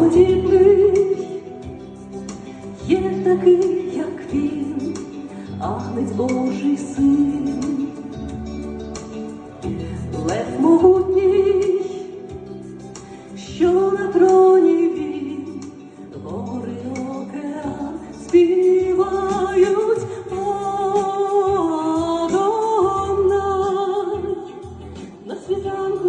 подібний, є такий, як він, агнець Божий син, лев могутній, що на троні він, гори океан співають Адонай. На світанку